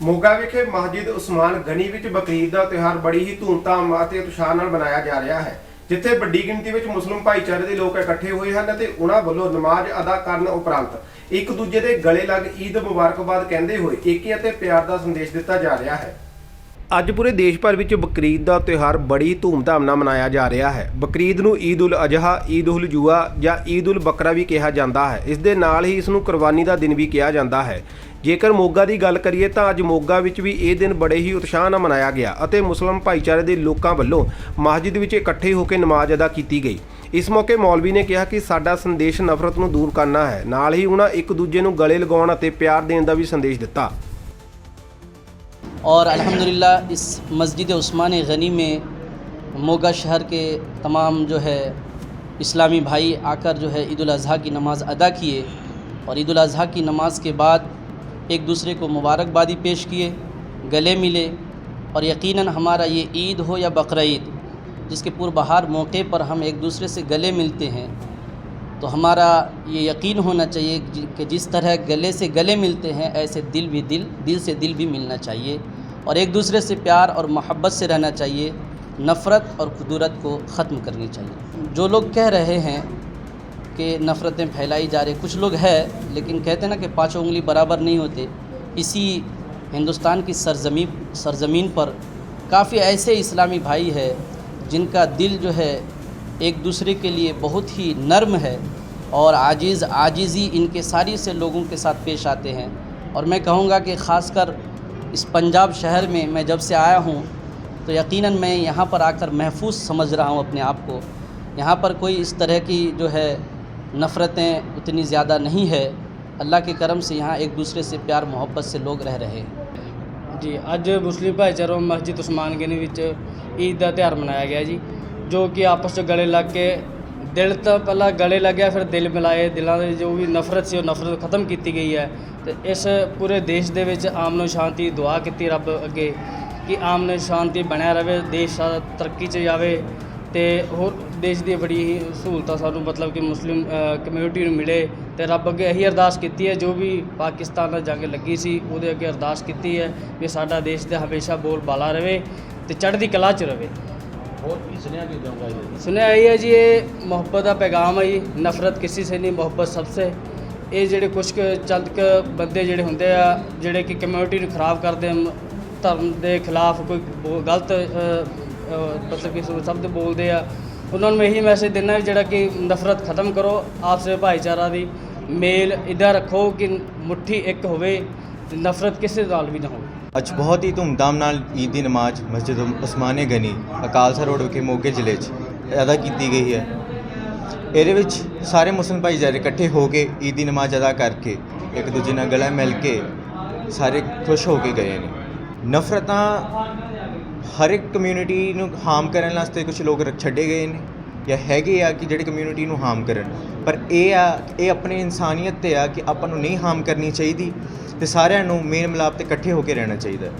ਮੋਗਾ ਵਿਖੇ ਮਸਜਿਦ ਉਸਮਾਨ ਗਨੀ ਵਿੱਚ ਬਕਰੀਦ ਦਾ ਤਿਉਹਾਰ ਬੜੀ ਹੀ ਧੂਮਧਾਮ ਅਤੇ ਉਤਸ਼ਾਹ ਨਾਲ ਮਨਾਇਆ ਜਾ ਰਿਹਾ ਹੈ, ਜਿੱਥੇ ਵੱਡੀ ਗਿਣਤੀ ਵਿੱਚ ਮੁਸਲਿਮ ਭਾਈਚਾਰੇ ਦੇ ਲੋਕ ਇਕੱਠੇ ਹੋਏ ਹਨ ਅਤੇ ਉਹਨਾਂ ਵੱਲੋਂ ਨਮਾਜ਼ ਅਦਾ ਕਰਨ ਉਪਰੰਤ ਇੱਕ ਦੂਜੇ ਦੇ ਗਲੇ ਲੱਗ ਈਦ ਮੁਬਾਰਕਬਾਦ ਕਹਿੰਦੇ ਹੋਏ ਏਕੀ ਅਤੇ ਪਿਆਰ ਦਾ ਸੰਦੇਸ਼ ਦਿੱਤਾ ਜਾ ਰਿਹਾ ਹੈ। ਅੱਜ ਪੂਰੇ ਦੇਸ਼ ਭਰ ਵਿੱਚ ਬਕਰੀਦ ਦਾ ਤਿਉਹਾਰ ਬੜੀ ਧੂਮਧਾਮ ਨਾਲ ਮਨਾਇਆ ਜਾ ਰਿਹਾ ਹੈ। ਬਕਰੀਦ ਨੂੰ ਈਦ ਉਲ ਅਜ਼ਹਾ, ਈਦ ਉਲ ਜੂਆ ਜਾਂ ਈਦ ਉਲ ਬਕਰਾ ਵੀ ਕਿਹਾ ਜਾਂਦਾ ਹੈ। ਇਸ ਦੇ ਨਾਲ ਹੀ ਇਸ ਨੂੰ ਕੁਰਬਾਨੀ ਦਾ ਦਿਨ ਵੀ ਕਿਹਾ ਜਾਂਦਾ ਹੈ। ਜੇਕਰ ਮੋਗਾ ਦੀ ਗੱਲ ਕਰੀਏ ਤਾਂ ਅੱਜ ਮੋਗਾ ਵਿੱਚ ਵੀ ਇਹ ਦਿਨ ਬੜੇ ਹੀ ਉਤਸ਼ਾਹ ਨਾਲ ਮਨਾਇਆ ਗਿਆ ਅਤੇ ਮੁਸਲਮਾਨ ਭਾਈਚਾਰੇ ਦੇ ਲੋਕਾਂ ਵੱਲੋਂ ਮਸਜਿਦ ਵਿੱਚ ਇਕੱਠੇ ਹੋ ਕੇ ਨਮਾਜ਼ ਅਦਾ ਕੀਤੀ ਗਈ। ਇਸ ਮੌਕੇ ਮੌਲਵੀ ਨੇ ਕਿਹਾ ਕਿ ਸਾਡਾ ਸੰਦੇਸ਼ ਨਫ਼ਰਤ ਨੂੰ ਦੂਰ ਕਰਨਾ ਹੈ। ਨਾਲ ਹੀ ਉਹਨਾਂ ਇੱਕ ਦੂਜੇ ਨੂੰ ਗਲੇ ਲਗਾਉਣ ਅਤੇ ਪਿਆਰ ਦੇਣ ਦਾ ਵੀ ਸੰਦੇਸ਼ ਦਿੱਤਾ। और अल्हम्दुलिल्लाह, इस मस्जिद उस्मान गनी में मोगा शहर के तमाम जो है इस्लामी भाई आकर जो है ईद अज़हा की नमाज़ अदा किए और ईद अज़हा की नमाज़ के बाद एक दूसरे को मुबारकबादी पेश किए, गले मिले और यकीनन हमारा ये ईद हो या बकर ईद, जिसके पूर्वबहार मौके पर हम एक दूसरे से गले मिलते हैं तो हमारा ये यकीन होना चाहिए कि जिस तरह गले से गले मिलते हैं, ऐसे दिल भी दिल दिल से दिल भी मिलना चाहिए। और एक दूसरे से प्यार और मोहब्बत से रहना चाहिए, नफ़रत और खुदूरत को ख़त्म करनी चाहिए। जो लोग कह रहे हैं कि नफ़रतें फैलाई जा रही कुछ लोग हैं, लेकिन कहते ना कि पाँचों उंगली बराबर नहीं होते। इसी हिंदुस्तान की सरजमी, सरजमीन पर काफ़ी ऐसे इस्लामी भाई है, जिनका दिल जो है एक दूसरे के लिए बहुत ही नर्म है और आजिज़, आजिज़ी इनके सारी से लोगों के साथ पेश आते हैं। और मैं कहूँगा कि ख़ासकर इस पंजाब शहर में मैं जब से आया हूँ तो यकीनन मैं यहाँ पर आकर महफूज समझ रहा हूँ अपने आप को यहाँ पर कोई इस तरह की जो है नफ़रतें उतनी ज़्यादा नहीं है अल्लाह के करम से यहाँ एक दूसरे से प्यार मोहब्बत से लोग रह रहे हैं ਜੀ ਅੱਜ ਮੁਸਲਿਮ ਭਾਈਚਾਰਾ ਮਸਜਿਦ ਉਸਮਾਨ ਗਨੀ ਵਿੱਚ ਈਦ ਦਾ ਤਿਉਹਾਰ ਮਨਾਇਆ ਗਿਆ ਜੀ ਜੋ ਕਿ ਆਪਸ 'ਚ ਗਲੇ ਲੱਗ ਕੇ ਦਿਲ ਤਾਂ ਪਹਿਲਾਂ ਗਲੇ ਲੱਗਿਆ, ਫਿਰ ਦਿਲ ਮਿਲਾਏ। ਦਿਲਾਂ ਦੇ ਜੋ ਵੀ ਨਫ਼ਰਤ ਸੀ, ਉਹ ਨਫ਼ਰਤ ਖਤਮ ਕੀਤੀ ਗਈ ਹੈ। ਤੇ ਇਸ ਪੂਰੇ ਦੇਸ਼ ਦੇ ਵਿੱਚ ਆਮ ਨੂੰ ਸ਼ਾਂਤੀ ਦੁਆ ਕੀਤੀ ਰੱਬ ਅੱਗੇ, ਕਿ ਆਮ ਨੂੰ ਸ਼ਾਂਤੀ ਬਣਿਆ ਰਵੇ, ਦੇਸ਼ ਤਰੱਕੀ 'ਚ ਜਾਵੇ। ਤੇ ਹੋਰ ਦੇਸ਼ ਦੀ ਬੜੀ ਹੀ ਸਹੂਲਤਾਂ ਸਾਨੂੰ ਮਤਲਬ ਕਿ ਮੁਸਲਿਮ ਕਮਿਊਨਿਟੀ ਨੂੰ ਮਿਲੇ। ਤੇ ਰੱਬ ਅੱਗੇ ਇਹੀ ਅਰਦਾਸ ਕੀਤੀ ਹੈ, ਜੋ ਵੀ ਪਾਕਿਸਤਾਨ ਨਾਲ ਜੰਗ ਲੱਗੀ ਸੀ, ਉਹਦੇ ਅੱਗੇ ਅਰਦਾਸ ਕੀਤੀ ਹੈ, ਵੀ ਸਾਡਾ ਦੇਸ਼ ਤੇ ਹਮੇਸ਼ਾ ਬੋਲ ਬਾਲਾ ਰਵੇ ਤੇ ਚੜ੍ਹਦੀ ਕਲਾ 'ਚ ਰਵੇ। ਹੋਰ ਕੀ ਸੁਣਿਆ ਕੀ ਚਾਹੁੰਗਾ ਜੀ ਸੁਣਿਆ ਇਹ ਹੈ ਜੀ, ਇਹ ਮੁਹੱਬਤ ਦਾ ਪੈਗਾਮ ਹੈ ਜੀ, ਨਫ਼ਰਤ ਕਿਸੇ ਸੇ ਨਹੀਂ, ਮੁਹੱਬਤ ਸਭ ਸੇ। ਇਹ ਜਿਹੜੇ ਕੁਝ ਕੁ ਚੰਦ ਕੁ ਬੰਦੇ ਜਿਹੜੇ ਹੁੰਦੇ ਆ, ਜਿਹੜੇ ਕਿ ਕਮਿਊਨਿਟੀ ਨੂੰ ਖਰਾਬ ਕਰਦੇ ਧਰਮ ਦੇ ਖਿਲਾਫ ਕੋਈ ਬੋ- ਗਲਤ ਮਤਲਬ ਕਿ ਸ਼ਬਦ ਬੋਲਦੇ ਆ, ਉਹਨਾਂ ਨੂੰ ਇਹੀ ਮੈਸੇਜ ਦੇਣਾ ਜਿਹੜਾ ਕਿ ਨਫ਼ਰਤ ਖਤਮ ਕਰੋ, ਆਪਸ ਵਿੱਚ ਭਾਈਚਾਰਾ ਦੀ ਮੇਲ ਇੱਦਾਂ ਰੱਖੋ ਕਿ ਮੁੱਠੀ ਇੱਕ ਹੋਵੇ, ਨਫ਼ਰਤ ਕਿਸੇ ਨਾਲ ਵੀ ਨਾ ਹੋਵੇ। ਅੱਜ ਬਹੁਤ ਹੀ ਧੂਮਧਾਮ ਨਾਲ ਈਦ ਦੀ ਨਮਾਜ਼ ਮਸਜਿਦ ਉਸਮਾਨੇ ਗਨੀ ਅਕਾਲਸਾ ਰੋਡ ਵਿਖੇ ਮੋਗੇ ਜ਼ਿਲ੍ਹੇ 'ਚ ਅਦਾ ਕੀਤੀ ਗਈ ਹੈ। ਇਹਦੇ ਵਿੱਚ ਸਾਰੇ ਮੁਸਲਿਮ ਭਾਈਚਾਰੇ ਇਕੱਠੇ ਹੋ ਕੇ ਈਦ ਦੀ ਨਮਾਜ਼ ਅਦਾ ਕਰਕੇ ਇੱਕ ਦੂਜੇ ਨਾਲ ਗਲਾ ਮਿਲ ਕੇ ਸਾਰੇ ਖੁਸ਼ ਹੋ ਕੇ ਗਏ ਨੇ। ਨਫ਼ਰਤਾਂ ਹਰ ਇੱਕ ਕਮਿਊਨਿਟੀ ਨੂੰ ਹਾਰਮ ਕਰਨ ਵਾਸਤੇ ਕੁਝ ਲੋਕ ਰ- ਛੱਡੇ ਗਏ ਨੇ ਜਾਂ ਹੈਗੇ ਆ ਕਿ ਜਿਹੜੇ ਕਮਿਊਨਿਟੀ ਨੂੰ ਹਾਰਮ ਕਰਨ। ਪਰ ਇਹ ਆ, ਇਹ ਆਪਣੀ ਇਨਸਾਨੀਅਤ ਤੇ ਆ ਕਿ ਆਪਾਂ ਨੂੰ ਨਹੀਂ ਹਾਰਮ ਕਰਨੀ ਚਾਹੀਦੀ। ਅਤੇ ਸਾਰਿਆਂ ਨੂੰ ਮੇਲ ਮਿਲਾਪ ਤੇ ਇਕੱਠੇ ਹੋ ਕੇ ਰਹਿਣਾ ਚਾਹੀਦਾ